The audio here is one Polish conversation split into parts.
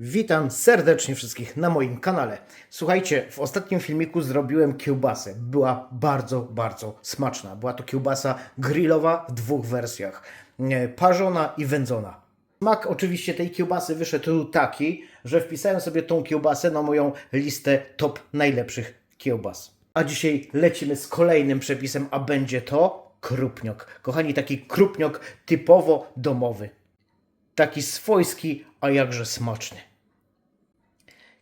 Witam serdecznie wszystkich na moim kanale. Słuchajcie, w ostatnim filmiku zrobiłem kiełbasę. Była bardzo, bardzo smaczna. Była to kiełbasa grillowa w dwóch wersjach. Parzona i wędzona. Smak oczywiście tej kiełbasy wyszedł taki, że wpisałem sobie tą kiełbasę na moją listę top najlepszych kiełbas. A dzisiaj lecimy z kolejnym przepisem, a będzie to krupniok. Kochani, taki krupniok typowo domowy. Taki swojski, a jakże smaczny.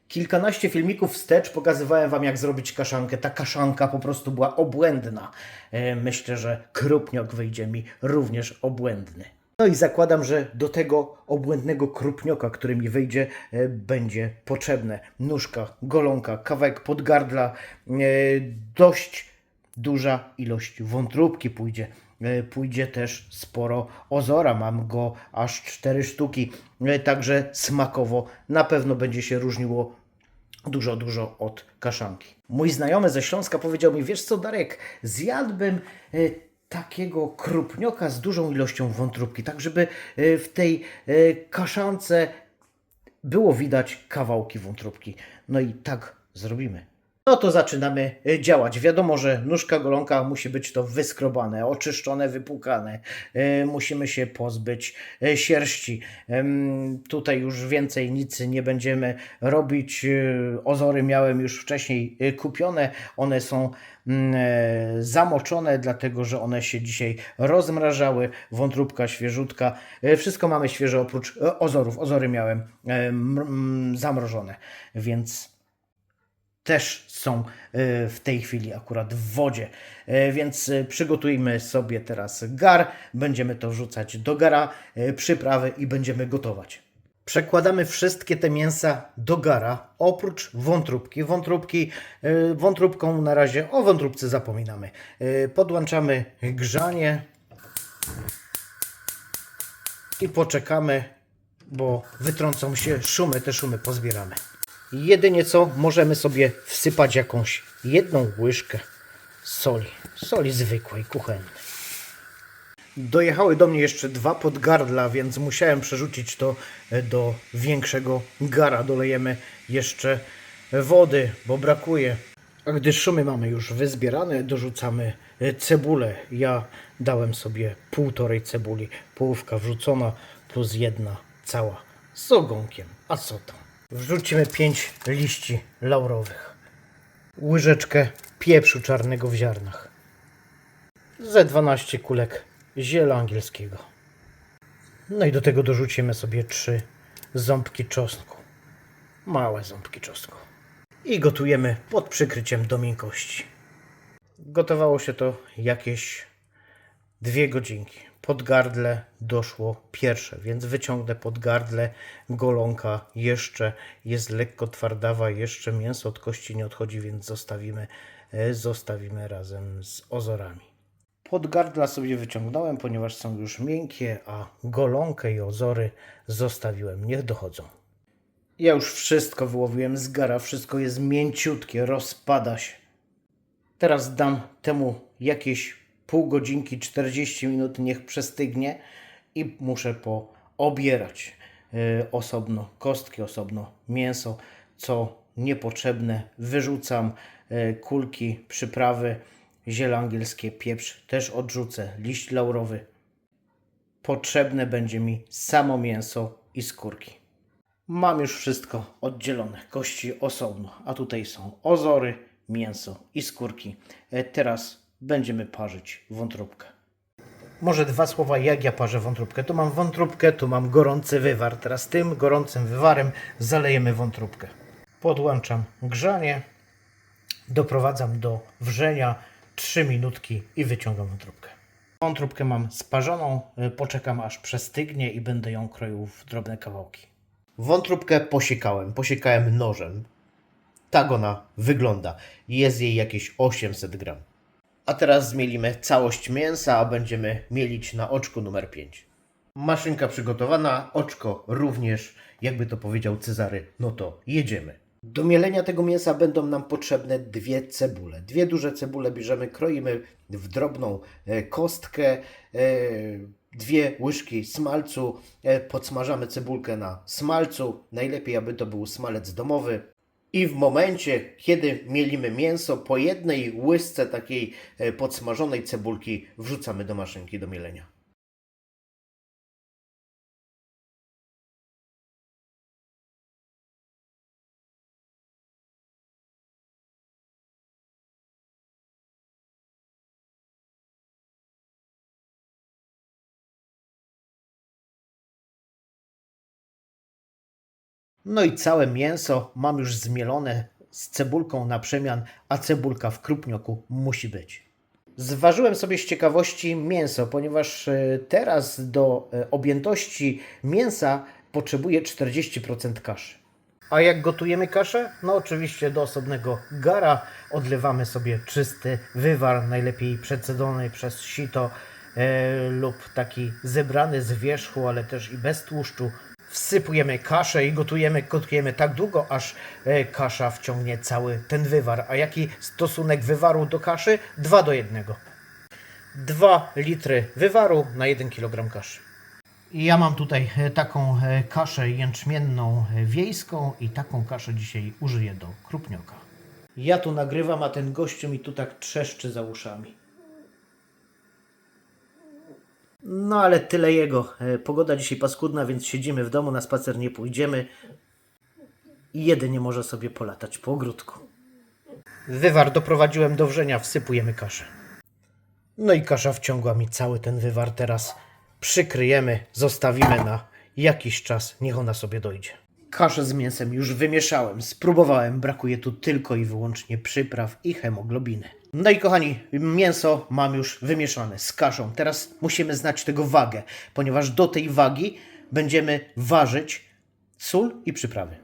Kilkanaście filmików wstecz pokazywałem Wam, jak zrobić kaszankę. Ta kaszanka po prostu była obłędna. E, Myślę, że krupniok wyjdzie mi również obłędny. No i zakładam, że do tego obłędnego krupnioka, który mi wyjdzie, e, będzie potrzebne nóżka, golonka, kawałek podgardla, e, dość duża ilość wątróbki pójdzie. Pójdzie też sporo ozora, mam go aż 4 sztuki, także smakowo na pewno będzie się różniło dużo, dużo od kaszanki. Mój znajomy ze Śląska powiedział mi, wiesz co Darek, zjadłbym e, takiego krupnioka z dużą ilością wątróbki, tak żeby e, w tej e, kaszance było widać kawałki wątróbki. No i tak zrobimy. No to zaczynamy e, działać. Wiadomo, że nóżka golonka musi być to wyskrobane, oczyszczone, wypłukane. E, Musimy się pozbyć e, sierści. Tutaj już więcej nic nie będziemy robić. Ozory miałem już wcześniej kupione. One są mm, e, zamoczone, dlatego że one się dzisiaj rozmrażały. Wątróbka świeżutka. Wszystko mamy świeże oprócz ozorów. Ozory miałem e, zamrożone, więc też są e, w tej chwili akurat w wodzie. E, Więc e, przygotujmy sobie teraz gar. Będziemy to wrzucać do gara, przyprawy i będziemy gotować. Przekładamy wszystkie te mięsa do gara, oprócz wątróbki. Wątróbki, wątróbką na razie o wątróbce zapominamy. Podłączamy grzanie i poczekamy, bo wytrącą się szumy, te szumy pozbieramy. Jedynie co możemy sobie wsypać jakąś jedną łyżkę soli. Soli zwykłej, kuchennej. Dojechały do mnie jeszcze dwa podgardla, więc musiałem przerzucić to e, do większego gara. Dolejemy jeszcze wody, bo brakuje. A gdy szumy mamy już wyzbierane, dorzucamy e, cebulę. Ja dałem sobie półtorej cebuli, połówka wrzucona plus jedna cała z ogonkiem. A co tam? Wrzucimy 5 liści laurowych. Łyżeczkę pieprzu czarnego w ziarnach. Ze 12 kulek ziela angielskiego. No i do tego dorzucimy sobie 3 ząbki czosnku. Małe ząbki czosnku. I gotujemy pod przykryciem do miękkości. Gotowało się to jakieś dwie godzinki. Podgardle doszło pierwsze, więc wyciągnę podgardle. Golonka jeszcze jest lekko twardawa, jeszcze mięso od kości nie odchodzi, więc zostawimy, e, zostawimy razem z ozorami. Podgardla sobie wyciągnąłem, ponieważ są już miękkie, a golonkę i ozory zostawiłem, niech dochodzą. Ja już wszystko wyłowiłem z gara, wszystko jest mięciutkie, rozpada się. Teraz dam temu jakieś pół godzinki, 40 minut, niech przestygnie i muszę poobierać y, osobno kostki, osobno mięso, co niepotrzebne wyrzucam, y, kulki, przyprawy, ziele angielskie, pieprz też odrzucę, liść laurowy. Potrzebne będzie mi samo mięso i skórki. Mam już wszystko oddzielone, kości osobno, a tutaj są ozory, mięso i skórki. E, Teraz będziemy parzyć wątróbkę. Może dwa słowa, jak ja parzę wątróbkę. Tu mam wątróbkę, tu mam gorący wywar. Teraz tym gorącym wywarem zalejemy wątróbkę. Podłączam grzanie, doprowadzam do wrzenia 3 minutki i wyciągam wątróbkę. Wątróbkę mam sparzoną, y, poczekam aż przestygnie i będę ją kroił w drobne kawałki. Wątróbkę posiekałem, posiekałem nożem. Tak ona wygląda. Jest jej jakieś 800 gram. A teraz zmielimy całość mięsa, a będziemy mielić na oczku numer 5. Maszynka przygotowana, oczko również, jakby to powiedział Cezary, no to jedziemy. Do mielenia tego mięsa będą nam potrzebne dwie cebule. Dwie duże cebule bierzemy, kroimy w drobną e, kostkę. E, dwie łyżki smalcu, e, podsmażamy cebulkę na smalcu, najlepiej aby to był smalec domowy. I w momencie, kiedy mielimy mięso, po jednej łyżce takiej e, podsmażonej cebulki wrzucamy do maszynki do mielenia. No i całe mięso mam już zmielone z cebulką na przemian, a cebulka w krupnioku musi być. Zważyłem sobie z ciekawości mięso, ponieważ e, teraz do e, objętości mięsa potrzebuję 40% kaszy. A jak gotujemy kaszę? No oczywiście do osobnego gara odlewamy sobie czysty wywar, najlepiej przecedzony przez sito e, lub taki zebrany z wierzchu, ale też i bez tłuszczu. Wsypujemy kaszę i gotujemy, gotujemy tak długo, aż e, kasza wciągnie cały ten wywar. A jaki stosunek wywaru do kaszy? 2 do 1. 2 litry wywaru na 1 kg kaszy. Ja mam tutaj e, taką e, kaszę jęczmienną wiejską i taką kaszę dzisiaj użyję do krupnioka. Ja tu nagrywam, a ten gościu mi tu tak trzeszczy za uszami. No ale tyle jego. E, Pogoda dzisiaj paskudna, więc siedzimy w domu, na spacer nie pójdziemy. I jedynie może sobie polatać po ogródku. Wywar doprowadziłem do wrzenia, wsypujemy kaszę. No i kasza wciągła mi cały ten wywar. Teraz przykryjemy, zostawimy na jakiś czas, niech ona sobie dojdzie. Kaszę z mięsem już wymieszałem, spróbowałem, brakuje tu tylko i wyłącznie przypraw i hemoglobiny. No i kochani, mięso mam już wymieszane z kaszą. Teraz musimy znać tego wagę, ponieważ do tej wagi będziemy ważyć sól i przyprawy.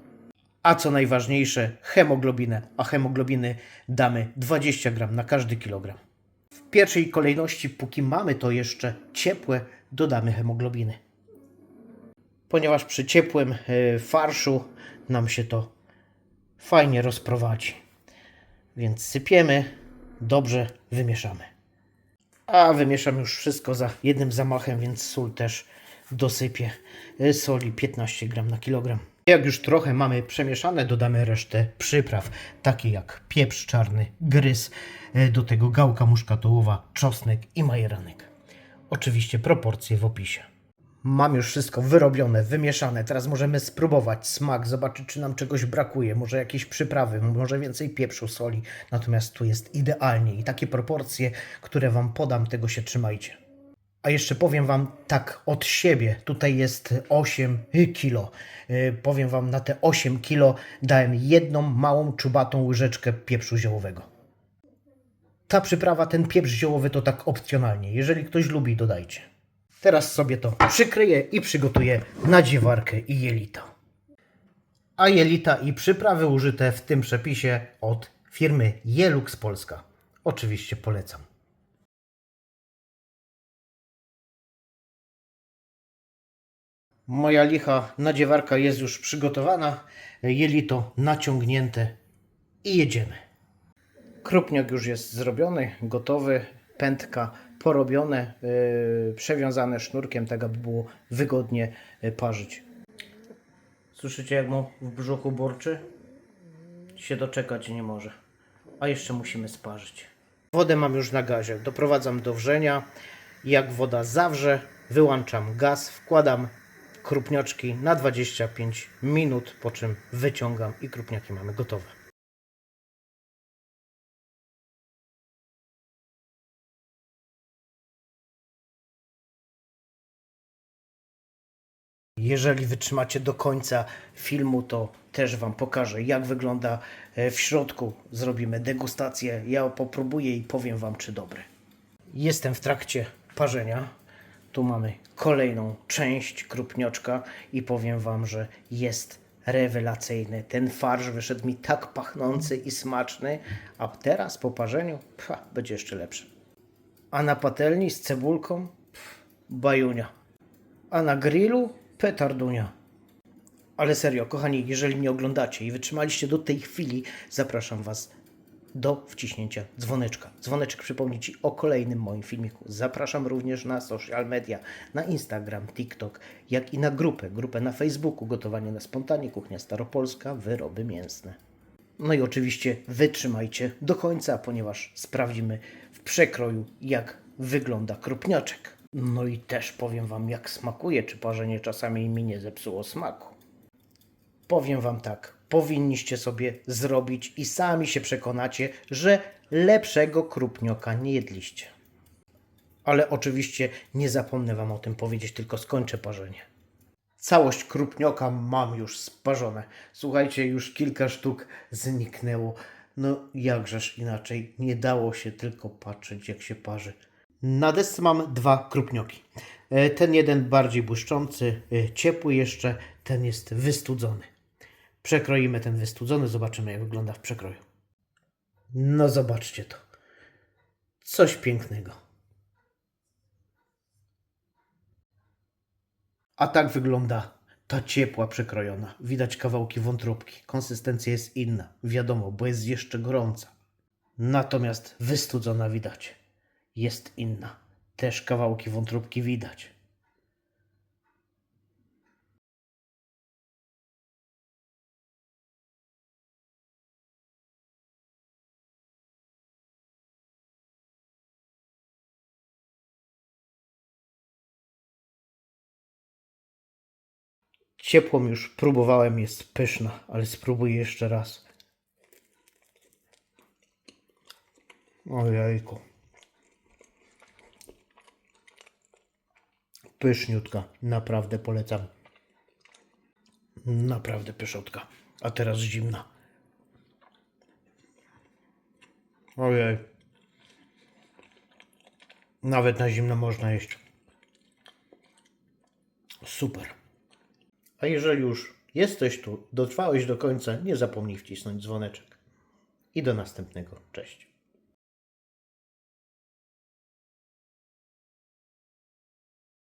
A co najważniejsze, hemoglobinę, a hemoglobiny damy 20 gram na każdy kilogram. W pierwszej kolejności, póki mamy to jeszcze ciepłe, dodamy hemoglobiny. Ponieważ przy ciepłym e, farszu nam się to fajnie rozprowadzi. Więc sypiemy, dobrze wymieszamy. A wymieszam już wszystko za jednym zamachem, więc sól też dosypię. E, Soli 15 gram na kilogram. Jak już trochę mamy przemieszane, dodamy resztę przypraw, takie jak pieprz czarny, gryz, e, do tego gałka muszkatołowa, czosnek i majeranek. Oczywiście proporcje w opisie. Mam już wszystko wyrobione, wymieszane. Teraz możemy spróbować smak, zobaczyć, czy nam czegoś brakuje. Może jakieś przyprawy, może więcej pieprzu, soli. Natomiast tu jest idealnie i takie proporcje, które Wam podam, tego się trzymajcie. A jeszcze powiem Wam tak od siebie, tutaj jest 8 kilo. Yy, Powiem Wam, na te 8 kilo dałem jedną małą czubatą łyżeczkę pieprzu ziołowego. Ta przyprawa, ten pieprz ziołowy to tak opcjonalnie. Jeżeli ktoś lubi, dodajcie. Teraz sobie to przykryję i przygotuję nadziewarkę i jelita. A jelita i przyprawy użyte w tym przepisie od firmy Jelux Polska. Oczywiście polecam. Moja licha nadziewarka jest już przygotowana, jelito naciągnięte i jedziemy. Krupniak już jest zrobiony, gotowy, pętka porobione, yy, przewiązane sznurkiem, tak aby było wygodnie yy, parzyć. Słyszycie jak mu w brzuchu burczy? Się doczekać nie może. A jeszcze musimy sparzyć. Wodę mam już na gazie. Doprowadzam do wrzenia. Jak woda zawrze, wyłączam gaz, wkładam krupnioczki na 25 minut, po czym wyciągam i krupniaki mamy gotowe. Jeżeli wytrzymacie do końca filmu, to też Wam pokażę, jak wygląda e, w środku. Zrobimy degustację. Ja popróbuję i powiem Wam, czy dobre. Jestem w trakcie parzenia. Tu mamy kolejną część krupnioczka i powiem Wam, że jest rewelacyjny. Ten farsz wyszedł mi tak pachnący i smaczny, a teraz po parzeniu pcha, będzie jeszcze lepszy. A na patelni z cebulką pff, bajunia. A na grillu petardunia. Ale serio, kochani, jeżeli mnie oglądacie i wytrzymaliście do tej chwili, zapraszam Was do wciśnięcia dzwoneczka. Dzwoneczek przypomni Ci o kolejnym moim filmiku. Zapraszam również na social media, na Instagram, TikTok, jak i na grupę, grupę na Facebooku Gotowanie na spontanie, Kuchnia Staropolska, Wyroby Mięsne. No i oczywiście wytrzymajcie do końca, ponieważ sprawdzimy w przekroju, jak wygląda krupniaczek. No i też powiem Wam, jak smakuje, czy parzenie czasami mi nie zepsuło smaku. Powiem Wam tak, powinniście sobie zrobić i sami się przekonacie, że lepszego krupnioka nie jedliście. Ale oczywiście nie zapomnę Wam o tym powiedzieć, tylko skończę parzenie. Całość krupnioka mam już sparzone. Słuchajcie, już kilka sztuk zniknęło. No jakżeż inaczej, nie dało się tylko patrzeć jak się parzy. Na desce mam dwa krupnioki. E, Ten jeden bardziej błyszczący, e, ciepły jeszcze, ten jest wystudzony. Przekroimy ten wystudzony, zobaczymy jak wygląda w przekroju. No zobaczcie to. Coś pięknego. A tak wygląda ta ciepła przekrojona. Widać kawałki wątróbki. Konsystencja jest inna, wiadomo, bo jest jeszcze gorąca. Natomiast wystudzona widać. Jest inna. Też kawałki wątróbki widać. Ciepłą już próbowałem, jest pyszna, ale spróbuję jeszcze raz. Ojejku. Pyszniutka, naprawdę polecam. Naprawdę pyszotka. A teraz zimna. Ojej. Nawet na zimno można jeść. Super. A jeżeli już jesteś tu, dotrwałeś do końca, nie zapomnij wcisnąć dzwoneczek. I do następnego. Cześć.